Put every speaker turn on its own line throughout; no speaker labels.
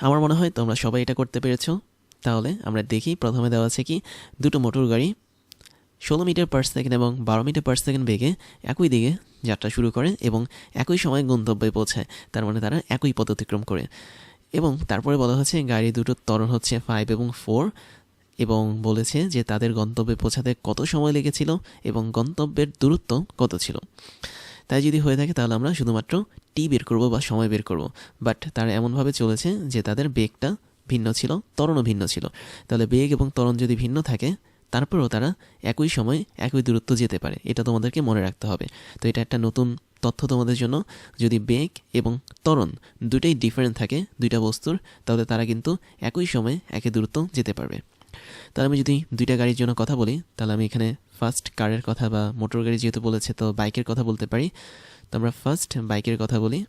আমার মনে হয় তোমরা সবাই এটা করতে পেরেছ। তাহলে আমরা দেখি প্রথমে দেওয়া আছে কি, দুটো মোটর গাড়ি, ষোলো মিটার পার সেকেন্ড এবং বারো মিটার পার সেকেন্ড বেগে একই দিকে যাত্রা শুরু করে এবং একই সময় গন্তব্যে পৌঁছায়। তার মানে তারা একই পথ অতিক্রম করে। এবং তারপরে বলা হচ্ছে, গাড়ি দুটোর ত্বরণ হচ্ছে ফাইভ এবং ফোর এবং বলেছে যে তাদের গন্তব্যে পৌঁছাতে কত সময় লেগেছিল এবং গন্তব্যের দূরত্ব কত ছিল। তাই যদি হয়ে থাকে তাহলে আমরা শুধুমাত্র টি বের করব বা সময় বের করব। বাট তারা এমনভাবে চলেছে যে তাদের বেগটা ভিন্ন ছিল তরণও ভিন্ন ছিল। তাহলে বেগ এবং তরণ যদি ভিন্ন থাকে, তারপরেও তারা একই সময় একই দূরত্ব যেতে পারে। এটা তোমাদেরকে মনে রাখতে হবে। তো এটা একটা নতুন তথ্য তোমাদের জন্য। যদি বেগ এবং ত্বরণ দুটোই ডিফারেন্ট থাকে, দুইটা বস্তুর, তাহলে তারা কিন্তু একই সময়ে একই দূরত্ব যেতে পারবে। তাহলে আমি যদি দুইটা গাড়ির জন্য কথা বলি, তাহলে আমি এখানে ফার্স্ট কারের কথা বা মোটর গাড়ি যেহেতু বলেছে, তো বাইকের কথা বলতে পারি। তো আমরা ফার্স্ট বাইকের কথা বলি।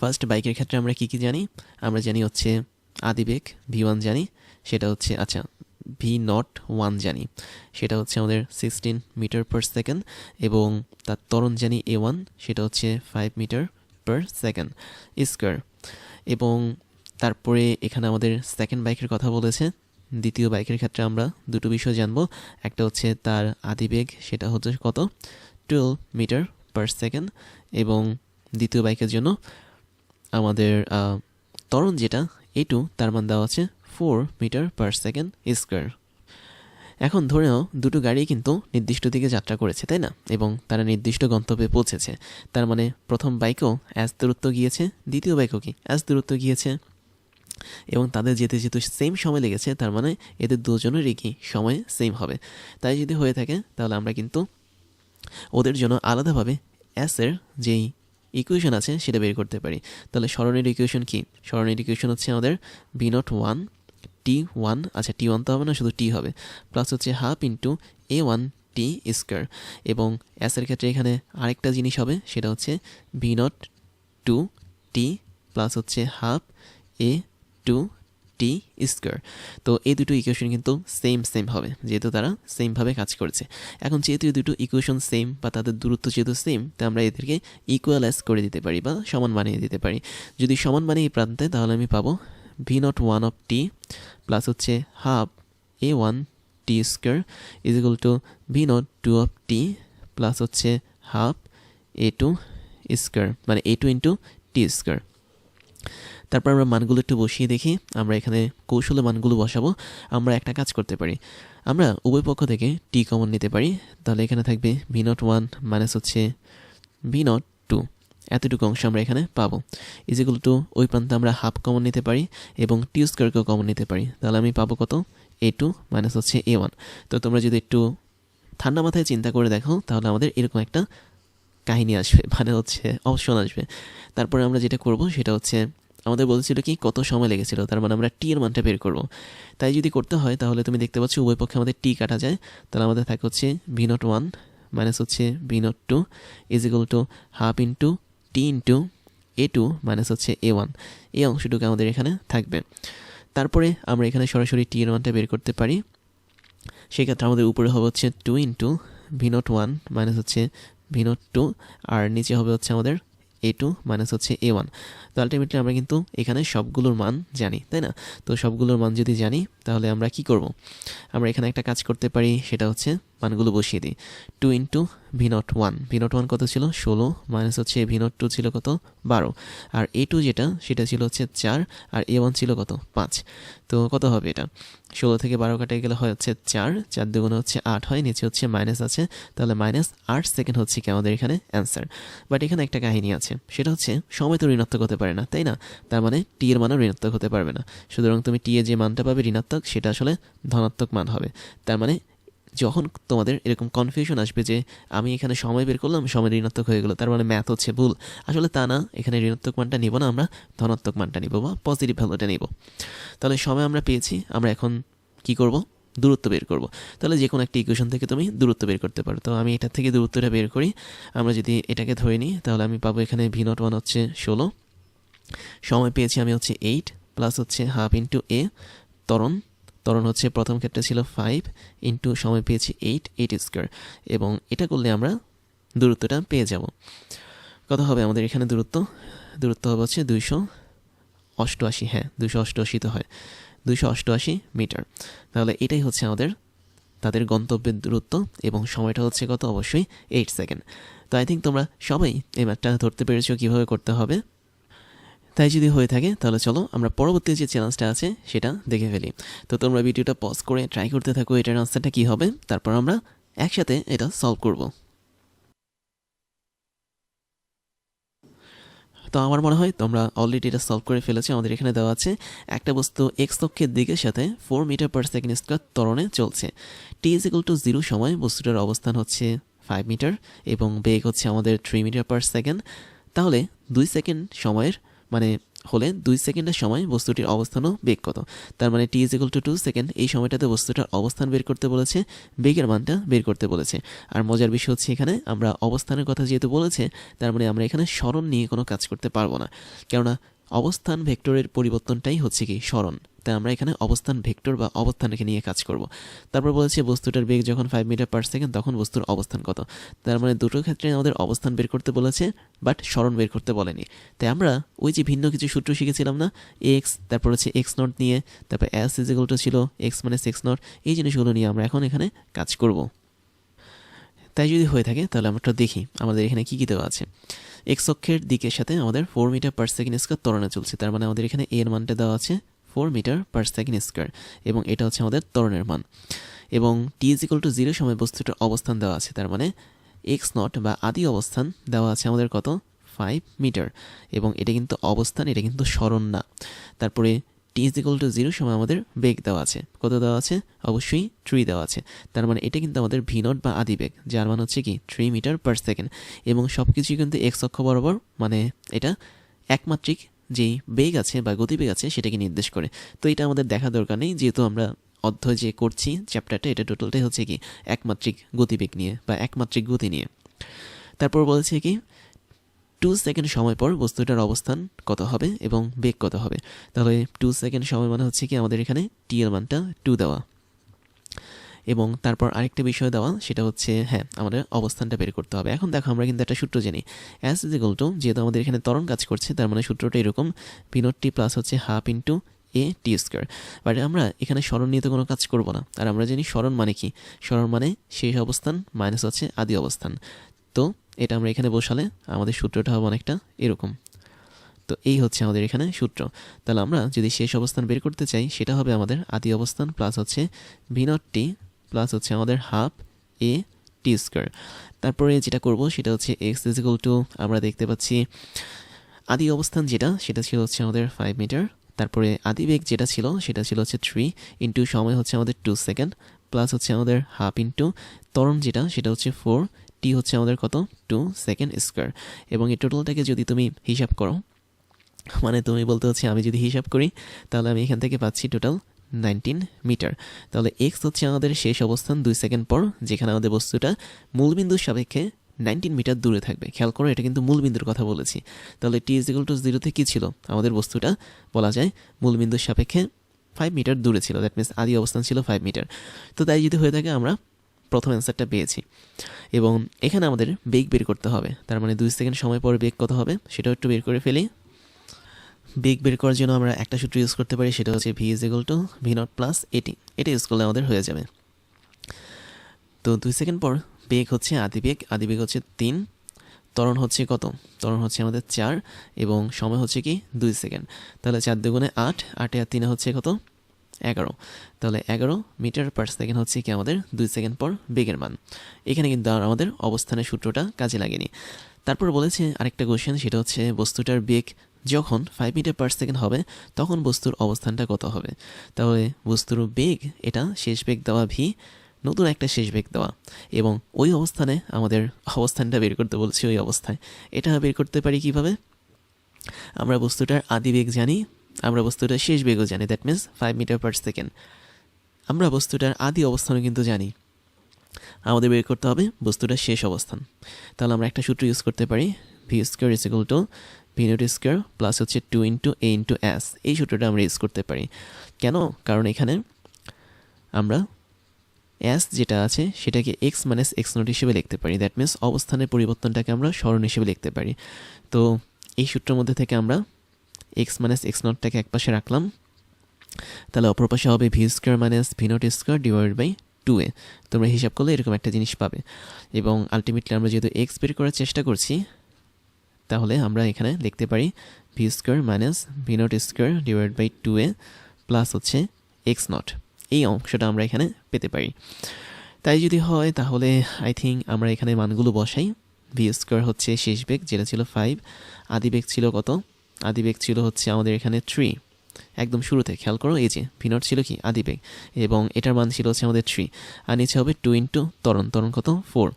ফার্স্ট বাইকের ক্ষেত্রে আমরা কি কি জানি? আমরা জানি হচ্ছে আদিবেগ ভি ওয়ান জানি। সেটা হচ্ছে আচ্ছা ভি নট ওয়ান জানি। সেটা হচ্ছে আমাদের সিক্সটিন মিটার পার সেকেন্ড এবং তার তরণ জানি এ ওয়ান সেটা হচ্ছে five metre per second square এবং তারপরে এখানে আমাদের সেকেন্ড বাইকের কথা বলেছে। দ্বিতীয় বাইকের ক্ষেত্রে আমরা দুটো বিষয় জানব। একটা হচ্ছে তার আদিবেগ সেটা হচ্ছে কত? টুয়েলভ মিটার পার সেকেন্ড এবং দ্বিতীয় বাইকের জন্য আমাদের আহ, ত্বরণ যেটা এ টু তার মান দেওয়া আছে four metre per second square এখন ধরে নাও দুটো গাড়ি কিন্তু নির্দিষ্ট দিকে যাত্রা করেছে তাই না? এবং তারা নির্দিষ্ট গন্তব্যে পৌঁছেছে। তার মানে প্রথম বাইকও অ্যাজ দূরত্ব গিয়েছে দ্বিতীয় বাইকও কি অ্যাজ দূরত্ব গিয়েছে? এবং তাদের যেতে যেহেতু সেম সময় লেগেছে, তার মানে এদের দুজনেরই কি সময় সেম হবে। তাই যদি হয়ে থাকে, তাহলে আমরা কিন্তু ওদের জন্য আলাদাভাবে অ্যাসের যেই ইকুয়েশন আছে, সেটা বের করতে পারি। তাহলে স্মরণের ইকুয়েশন কি? স্মরণের ইকুয়েশন হচ্ছে আমাদের v naught one t one আচ্ছা টি ওয়ান তো হবে না, শুধু টি হবে। প্লাস হচ্ছে half into a one t square এবং অ্যাসের ক্ষেত্রে এখানে আরেকটা জিনিস হবে, সেটা হচ্ছে v naught two t plus হচ্ছে half a two t square তো এই দুটো ইকুয়েশন কিন্তু সেম সেম হবে, যেহেতু তারা সেমভাবে কাজ করেছে। এখন যেহেতু এই দুটো ইকুয়েশন সেম বা তাদের দূরত্ব যেহেতু সেম তাই আমরা এদেরকে ইকুয়ালাইজ করে দিতে পারি বা সমান বানিয়ে দিতে পারি। যদি সমান বানিয়ে এই প্রান্তে, তাহলে আমি পাবো v naught one of t plus হচ্ছে half a one t square is equal to v naught two of t plus হচ্ছে হাফ এ টু স্কোয়ার মানে a two into t square তারপর আমরা মানগুলো একটু বসিয়ে দেখি। আমরা এখানে কৌশলে মানগুলো বসাবো। আমরা একটা কাজ করতে পারি। আমরা উভয় পক্ষ থেকে টি কমন নিতে পারি। তাহলে এখানে থাকবে ভি নট ওয়ান মাইনাস হচ্ছে ভি নট টু এতটুকু অংশ আমরা এখানে পাবো। ইজিকুল টু ওই প্রান্তে আমরা হাফ কমন নিতে পারি এবং টি স্কোয়ারকেও কমন নিতে পারি। তাহলে আমি পাবো কত? এ টু মাইনাস হচ্ছে এ ওয়ান তো তোমরা যদি একটু ঠান্ডা মাথায় চিন্তা করে দেখো, তাহলে আমাদের এরকম একটা কাহিনী আসবে। মানে হচ্ছে অপশন আসবে। তারপরে আমরা যেটা করব সেটা হচ্ছে আমাদের বলছিল কি, কত সময় লেগেছিল, তার মানে আমরা টি এর মানটা বের করব। তাই যদি করতে হয়, তাহলে তুমি দেখতে পাচ্ছ উভয় পক্ষে আমাদের টি কাটা যায়। তাহলে আমাদের থাকে হচ্ছে ভি নট ওয়ান মাইনাস হচ্ছে v naught two is equal to half into t into a two minus হচ্ছে এ ওয়ান এই অংশটুকু আমাদের এখানে থাকবে। তারপরে আমরা এখানে সরাসরি টি এর মানটা বের করতে পারি। সেক্ষেত্রে আমাদের উপরে হবে হচ্ছে two into v naught one minus হচ্ছে ভি নট টু আর নিচে হবে হচ্ছে আমাদের এ টু মাইনাস হচ্ছে এ ওয়ান তো আলটিমেটলি আমরা কিন্তু এখানে সবগুলোর মান জানি, তাই না? তো সবগুলোর মান যদি জানি, তাহলে আমরা কি করব? আমরা এখানে একটা কাজ করতে পারি, সেটা হচ্ছে মানগুলো বসিয়ে দিই। Two into v naught one v naught one কত ছিল? ষোলো মাইনাস হচ্ছে ভি নট টু ছিল কত? বারো। আর এ টু যেটা, সেটা ছিল হচ্ছে চার। আর এ ওয়ান ছিল কত? পাঁচ। তো কত হবে এটা? ষোলো থেকে বারো কাটে গেলে হয় হচ্ছে চার। চার দুগুণে হচ্ছে আট হয়, নিচে হচ্ছে মাইনাস আছে। তাহলে মাইনাস আট সেকেন্ড হচ্ছে কি আমাদের এখানে? অ্যান্সার বাট এখানে একটা কাহিনী আছে। সেটা হচ্ছে, সময় তো ঋণাত্মক হতে পারে না, তাই না? তার মানে টি এর মানও ঋণাত্মক হতে পারবে না। সুতরাং তুমি টি এ যে মানটা পাবে ঋণাত্মক, সেটা আসলে ধনাত্মক মান হবে। তার মানে যখন তোমাদের এরকম কনফিউশন আসবে যে আমি এখানে সময় বের করলাম, সময় ঋণাত্মক হয়ে গেলো, তার মানে ম্যাথ হচ্ছে ভুল। আসলে তা না, এখানে ঋণাত্মক মানটা নিব না আমরা, ধনাত্মক মানটা নিব বা পজিটিভ ভ্যালুটা নিব। তাহলে সময় আমরা পেয়েছি, আমরা এখন কি করব? দূরত্ব বের করব। তাহলে যে কোনো একটা ইকুয়েশন থেকে তুমি দূরত্ব বের করতে পারো। তো আমি এটা থেকে দূরত্বটা বের করি, আমরা যদি এটাকে ধরে নিই, তাহলে আমি পাবো এখানে ভি নট ওয়ান হচ্ছে ষোলো। সময় পেয়েছি আমি হচ্ছে এইট প্লাস হচ্ছে হাফ ইন্টু এ ত্বরণ ত্বরণ হচ্ছে প্রথম ক্ষেত্রে ছিল ফাইভ ইন্টু সময় পেয়েছি এইট এইট স্কোয়ার এবং এটা করলে আমরা দূরত্বটা পেয়ে যাব। কত হবে আমাদের এখানে দূরত্ব? দূরত্ব হবে হচ্ছে দুইশো অষ্টআশি হ্যাঁ দুশো অষ্টআশি তো হয়। দুশো অষ্টআশি মিটার। তাহলে এটাই হচ্ছে আমাদের, তাদের গন্তব্যের দূরত্ব এবং সময়টা হচ্ছে কত? অবশ্যই এইট সেকেন্ড তো আই থিঙ্ক তোমরা সবাই এই ম্যাথটা ধরতে পেরেছ কীভাবে করতে হবে। তাই যদি হয়ে থাকে, তাহলে চলো আমরা পরবর্তী যে চ্যালেঞ্জটা আছে, সেটা দেখে ফেলি। তো তোমরা ভিডিওটা পজ করে ট্রাই করতে থাকো, এটার আনসারটা কী হবে? তারপর আমরা একসাথে এটা সলভ করব। তো আমার মনে হয় তোমরা অলরেডি এটা সলভ করে ফেলেছো, আমাদের এখানে দেওয়া আছে, একটা বস্তু এক্স অক্ষের দিকের সাথে four metre per second square ত্বরণে চলছে। T is equal to zero সময় বস্তুটার অবস্থান হচ্ছে ফাইভ মিটার এবং বেগ হচ্ছে আমাদের থ্রি মিটার পার সেকেন্ড তাহলে দুই সেকেন্ড সময়ের মানে হলে দুই সেকেন্ডের সময় বস্তুটির অবস্থানও বেগ কত। তার মানে t is equal to two second এই সময়টাতে বস্তুটার অবস্থান বের করতে বলেছে, বেগের মানটা বের করতে বলেছে। আর মজার বিষয় হচ্ছে এখানে আমরা অবস্থানের কথা যেহেতু বলেছে, তার মানে আমরা এখানে স্মরণ নিয়ে কোনো কাজ করতে পারব না। কেননা অবস্থান ভেক্টরের পরিবর্তনটাই হচ্ছে কি স্মরণ। তাই আমরা এখানে অবস্থান ভেক্টর বা অবস্থানকে নিয়ে কাজ করব। তারপর বলেছে বস্তুটার বেগ যখন ফাইভ মিটার পার সেকেন্ড তখন বস্তুর অবস্থান কত? তার মানে দুটো ক্ষেত্রে আমাদের অবস্থান বের করতে বলেছে বাট স্মরণ বের করতে বলেনি। তাই আমরা ওই যে ভিন্ন কিছু সূত্র শিখেছিলাম না এক্স তারপর হচ্ছে এক্স নট নিয়ে, তারপর অ্যাস ইজিকলটা ছিল এক্স মানে সিক্স নট এই জিনিসগুলো নিয়ে আমরা এখন এখানে কাজ করব। তাই যদি হয়ে থাকে, তাহলে আমরা দেখি আমাদের এখানে কী কী দেওয়া আছে। এক্স অক্ষের দিকের সাথে আমাদের four metre per second square ত্বরণে চলছে। তার মানে আমাদের এখানে এর মানটা দেওয়া আছে four metre per second square এবং এটা হচ্ছে আমাদের ত্বরণের মান। এবং t is equal to zero সময় বস্তুটার অবস্থান দেওয়া আছে, তার মানে এক্স নট বা আদি অবস্থান দেওয়া আছে আমাদের কত? ফাইভ মিটার এবং এটা কিন্তু অবস্থান, এটা কিন্তু স্মরণ না। তারপরে t is equal to zero সময় আমাদের বেগ দেওয়া আছে। কত দেওয়া আছে? অবশ্যই থ্রি দেওয়া আছে। তার মানে এটা কিন্তু আমাদের ভি নট বা আদি বেগ, যার মান হচ্ছে কি থ্রি মিটার পার সেকেন্ড এবং সব কিছুই কিন্তু এক্স অক্ষ বরাবর মানে এটা একমাত্রিক যেই বেগ আছে বা গতিবেগ আছে সেটাকে নির্দেশ করে। তো এটা আমাদের দেখা দরকার নেই, যেহেতু আমরা অধ্যায় যে করছি চ্যাপ্টারটা এটা টোটালটাই হচ্ছে কি একমাত্রিক গতিবেগ নিয়ে বা একমাত্রিক গতি নিয়ে। তারপর বলেছে কি টু সেকেন্ড সময় পর বস্তুটার অবস্থান কত হবে এবং বেগ কত হবে। তাহলে টু সেকেন্ড সময় মানে হচ্ছে কি আমাদের এখানে টি এর মানটা টু দেওয়া। এবং তারপর আরেকটা বিষয় দেওয়া, সেটা হচ্ছে হ্যাঁ আমাদের অবস্থানটা বের করতে হবে। এখন দেখো, আমরা কিন্তু একটা সূত্র জানি অ্যাস ইজ ইকুয়াল টু যেহেতু আমাদের এখানে তরণ কাজ করছে, তার মানে সূত্রটা এরকম পিনট টি প্লাস হচ্ছে half into a t square but আমরা এখানে স্মরণ নিয়ে তো কোনো কাজ করব না। আর আমরা জানি স্মরণ মানে কি? স্মরণ মানে শেষ অবস্থান মাইনাস হচ্ছে আদি অবস্থান। তো এটা আমরা এখানে বসালে আমাদের সূত্রটা হবে অনেকটা এরকম। তো এই হচ্ছে আমাদের এখানে সূত্র। তাহলে আমরা যদি শেষ অবস্থান বের করতে চাই, সেটা হবে আমাদের আদি অবস্থান প্লাস হচ্ছে ভি নট টি প্লাস হচ্ছে আমাদের হাফ এ টি স্কোয়ার তারপরে যেটা করব, সেটা হচ্ছে এক্স ইজিক্যাল টু আমরা দেখতে পাচ্ছি আদি অবস্থান যেটা, সেটা ছিল হচ্ছে আমাদের ফাইভ মিটার তারপরে আদি বেগ যেটা ছিল, সেটা ছিল হচ্ছে থ্রি ইন্টু সময় হচ্ছে আমাদের টু সেকেন্ড প্লাস হচ্ছে আমাদের হাফ ইন্টু ত্বরণ যেটা, সেটা হচ্ছে ফোর টি হচ্ছে আমাদের কত? টু সেকেন্ড স্কোয়ার এবং এই টোটালটাকে যদি তুমি হিসাব করো মানে তুমি বলতে হচ্ছে আমি যদি হিসাব করি, তাহলে আমি এখান থেকে পাচ্ছি টোটাল নাইনটিন মিটার তাহলে এক্স হচ্ছে আমাদের শেষ অবস্থান দুই সেকেন্ড পর, যেখানে আমাদের বস্তুটা মূলবিন্দুর সাপেক্ষে নাইনটিন মিটার দূরে থাকবে। খেয়াল করো, এটা কিন্তু মূলবিন্দুর কথা বলেছি। তাহলে টি ইজ টু জিরোতে কী ছিল? আমাদের বস্তুটা বলা যায় মূলবিন্দুর সাপেক্ষে ফাইভ মিটার দূরে ছিল। দ্যাট মিনস আদি অবস্থান ছিল ফাইভ মিটার তো তাই যদি হয়ে থাকে আমরা প্রথম অ্যান্সারটা পেয়েছি। এবং এখানে আমাদের বেগ বের করতে হবে। তার মানে দুই সেকেন্ড সময় পর বেগ কত হবে, সেটাও একটু বের করে ফেলি। বেগ বের করার জন্য আমরা একটা সূত্র ইউজ করতে পারি, সেটা হচ্ছে v is equal to v nought plus a t এটা ইউজ করলে আমাদের হয়ে যাবে। তো দুই সেকেন্ড পর বেগ হচ্ছে আদি বেগ আদি বেগ হচ্ছে তিন। ত্বরণ হচ্ছে কত? ত্বরণ হচ্ছে আমাদের চার এবং সময় হচ্ছে কি? দুই সেকেন্ড। তাহলে চার দুগুণে আট, আটে আর তিনে হচ্ছে কত? এগারো। তাহলে এগারো মিটার পার সেকেন্ড হচ্ছে কি আমাদের দুই সেকেন্ড পর বেগের মান। এখানে কিন্তু আর আমাদের অবস্থানের সূত্রটা কাজে লাগেনি। তারপর বলেছে আরেকটা কোশ্চেন সেটা হচ্ছে বস্তুটার বেগ যখন ফাইভ মিটার পার সেকেন্ড হবে, তখন বস্তুর অবস্থানটা কত হবে? তাহলে বস্তুর বেগ, এটা শেষ বেগ দেওয়া ভি নতুন একটা শেষ বেগ দেওয়া। এবং ওই অবস্থানে আমাদের অবস্থানটা বের করতে বলছি ওই অবস্থায়। এটা বের করতে পারি কীভাবে? আমরা বস্তুটার আদি বেগ জানি আমরা বস্তুটার শেষ বেগও জানি that means five metre per second আমরা বস্তুটার আদি অবস্থানও কিন্তু জানি। আমাদের বের করতে হবে বস্তুটার শেষ অবস্থান। তাহলে আমরা একটা সূত্র ইউজ করতে পারি v square is equal to v nought square plus হচ্ছে two into a into s এই সূত্রটা আমরা ইউজ করতে পারি। কেন? কারণ এখানে আমরা এস যেটা আছে সেটাকে এক্স মাইনাস এক্স নোট হিসেবে লিখতে পারি। দ্যাট মিনস অবস্থানের পরিবর্তনটাকে আমরা স্মরণ হিসেবে লিখতে পারি। তো এই সূত্রের মধ্যে থেকে আমরা এক্স মাইনাস এক্স নটটাকে এক পাশে রাখলাম। তাহলে অপর পাশে হবে v square minus v nought square divide by two a তোমরা হিসাব করলে এরকম একটা জিনিস পাবে। এবং আলটিমেটলি আমরা যেহেতু এক্স বের করার চেষ্টা করছি, তাহলে আমরা এখানে লিখতে পারি v square minus v nought square divide by two a plus হচ্ছে এক্স নট এই অংশটা আমরা এখানে পেতে পারি। তাই যদি হয়, তাহলে আই থিঙ্ক আমরা এখানে মানগুলো বসাই। ভি স্কোয়ার হচ্ছে শেষ বেগ, যেটা ছিল ফাইভ আদি বেগ ছিল কত? আদি বেগ ছিল হচ্ছে আমাদের এখানে থ্রি একদম শুরুতে, খেয়াল করো, এই যে, ভিনট ছিল কি? আদিবেগ। এবং এটার মান ছিল হচ্ছে আমাদের থ্রি আর নিচে হবে টু ইন্টু তরণ তরণ কত? ফোর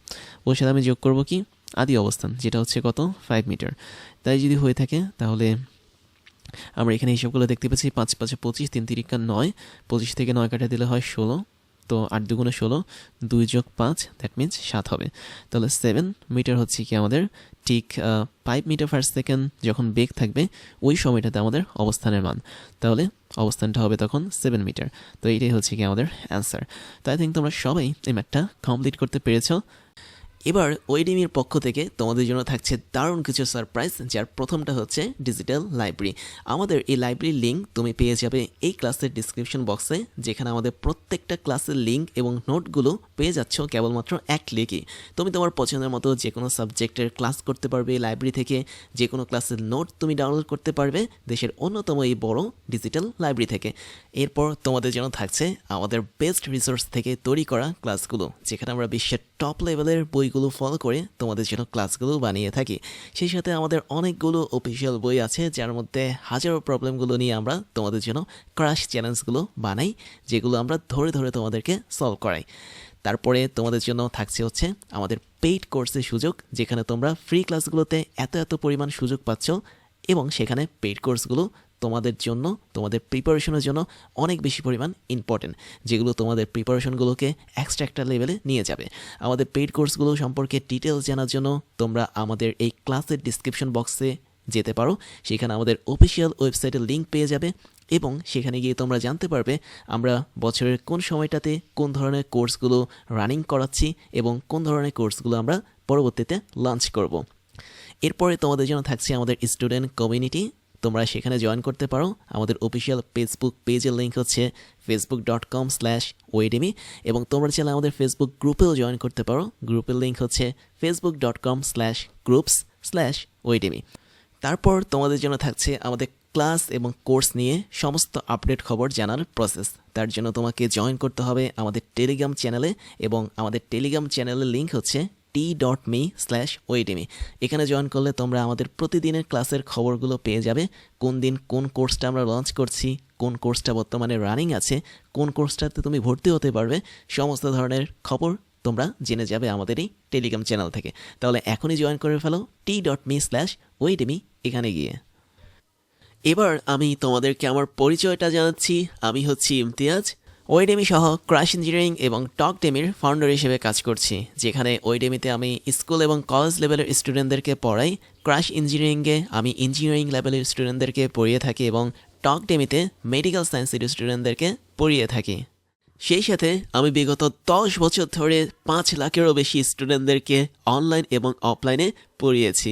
ওর সাথে আমি যোগ করব কি? আদি অবস্থান, যেটা হচ্ছে কত? ফাইভ মিটার তাই যদি হয়ে থাকে, তাহলে আমরা এখানে হিসাবগুলো দেখতে পাচ্ছি পাঁচ, পাঁচে, পঁচিশ, তিন তিরিকা নয়। পঁচিশ থেকে নয় কাটা দিলে হয় ষোলো। তো আট দুগুণে ষোলো, দুই যোগ পাঁচ দ্যাট মিনস সাত হবে। তাহলে সেভেন মিটার হচ্ছে কি আমাদের ঠিক ফাইভ মিটার পার সেকেন্ড যখন বেগ থাকবে, ওই সময়টাতে আমাদের অবস্থানের মান। তাহলে অবস্থানটা হবে তখন সেভেন মিটার তো এইটাই হচ্ছে কি আমাদের অ্যান্সার তো আই থিঙ্ক তোমরা সবাই এই ম্যাথটা কমপ্লিট করতে পেরেছ। এবার ওয়েডিমির পক্ষ থেকে তোমাদের জন্য থাকছে দারুণ কিছু সারপ্রাইজ যার প্রথমটা হচ্ছে ডিজিটাল লাইব্রেরি আমাদের এই লাইব্রেরির লিঙ্ক তুমি পেয়ে যাবে এই ক্লাসের ডিসক্রিপশন বক্সে যেখানে আমাদের প্রত্যেকটা ক্লাসের লিঙ্ক এবং নোটগুলো পেয়ে যাচ্ছ কেবলমাত্র এক ক্লিকই তুমি তোমার পছন্দের মতো যে কোনো সাবজেক্টের ক্লাস করতে পারবে লাইব্রেরি থেকে যে কোনো ক্লাসের নোট তুমি ডাউনলোড করতে পারবে দেশের অন্যতম এই বড় ডিজিটাল লাইব্রেরি থেকে। এরপর তোমাদের জন্য থাকছে আমাদের বেস্ট রিসোর্স থেকে তৈরি করা ক্লাসগুলো যেখানে আমরা বিশ্বের টপ লেভেলের বইগুলো ফলো করে তোমাদের জন্য ক্লাসগুলো বানিয়ে থাকি। সেই সাথে আমাদের অনেকগুলো অফিসিয়াল বই আছে, যার মধ্যে হাজারো প্রবলেমগুলো নিয়ে আমরা তোমাদের জন্য ক্রাশ চ্যালেঞ্জগুলো বানাই, যেগুলো আমরা ধরে ধরে তোমাদেরকে সলভ করাই। তারপরে তোমাদের জন্য থাকছে হচ্ছে আমাদের পেইড কোর্সের সুযোগ, যেখানে তোমরা ফ্রি ক্লাসগুলোতে এত এত পরিমাণ সুযোগ পাচ্ছ এবং সেখানে পেইড কোর্সগুলো তোমাদের জন্য, তোমাদের প্রিপারেশনের জন্য অনেক বেশি পরিমাণ ইম্পর্টেন্ট যেগুলো তোমাদের প্রিপারেশনগুলোকে এক্সট্রা একটা লেভেলে নিয়ে যাবে। আমাদের পেইড কোর্সগুলো সম্পর্কে ডিটেলস জানার জন্য তোমরা আমাদের এই ক্লাসের ডিসক্রিপশন বক্সে যেতে পারো, সেখানে আমাদের অফিসিয়াল ওয়েবসাইটের লিঙ্ক পেয়ে যাবে এবং সেখানে গিয়ে তোমরা জানতে পারবে আমরা বছরের কোন সময়টাতে কোন ধরনের কোর্সগুলো রানিং করাচ্ছি এবং কোন ধরনের কোর্সগুলো আমরা পরবর্তীতে লঞ্চ করব। এরপরে তোমাদের জন্য থাকছে আমাদের স্টুডেন্ট কমিউনিটি তোমরা সেখানে জয়েন করতে পারো। আমাদের অফিসিয়াল ফেসবুক পেজের লিঙ্ক হচ্ছে ফেসবুক ডট কম স্ল্যাশ ওয়েডেমি এবং তোমরা চাইলে আমাদের ফেসবুক গ্রুপেও জয়েন করতে পারো। গ্রুপের লিঙ্ক হচ্ছে Facebook dot com slash groups slash ওয়েডেমি তারপর তোমাদের জন্য থাকছে আমাদের ক্লাস এবং কোর্স নিয়ে সমস্ত আপডেট খবর জানার প্রসেস তার জন্য তোমাকে জয়েন করতে হবে আমাদের টেলিগ্রাম চ্যানেলে এবং আমাদের টেলিগ্রাম চ্যানেলের লিঙ্ক হচ্ছে টি ডট মি স্ল্যাশ ওয়েটিমি এখানে জয়েন করলে তোমরা আমাদের প্রতিদিনের ক্লাসের খবরগুলো পেয়ে যাবে। কোন দিন কোন কোর্সটা আমরা লঞ্চ করছি, কোন কোর্সটা বর্তমানে রানিং আছে, কোন কোর্সটাতে তুমি ভর্তি হতে পারবে, সমস্ত ধরনের খবর তোমরা জেনে যাবে আমাদের এই টেলিগ্রাম চ্যানেল থেকে। তাহলে এখনই জয়েন করে ফেলো টি ডট মি স্ল্যাশ ওয়েটিমি এখানে গিয়ে। এবার আমি তোমাদেরকে আমার পরিচয়টা জানাচ্ছি। আমি হচ্ছি ইমতিয়াজ। ওয়েডেমি সহ ক্রাশ ইঞ্জিনিয়ারিং এবং টক ডেমির ফাউন্ডার হিসেবে কাজ করছি, যেখানে ওয়েডেমিতে আমি স্কুল এবং কলেজ লেভেলের স্টুডেন্টদেরকে পড়াই। ক্রাশ ইঞ্জিনিয়ারিংয়ে আমি ইঞ্জিনিয়ারিং লেভেলের স্টুডেন্টদেরকে পড়িয়ে থাকি এবং টক ডেমিতে মেডিকেল সায়েন্সের স্টুডেন্টদেরকে পড়িয়ে থাকি। সেই সাথে আমি বিগত দশ বছর ধরে পাঁচ লাখেরও বেশি স্টুডেন্টদেরকে অনলাইন এবং অফলাইনে পড়িয়েছি।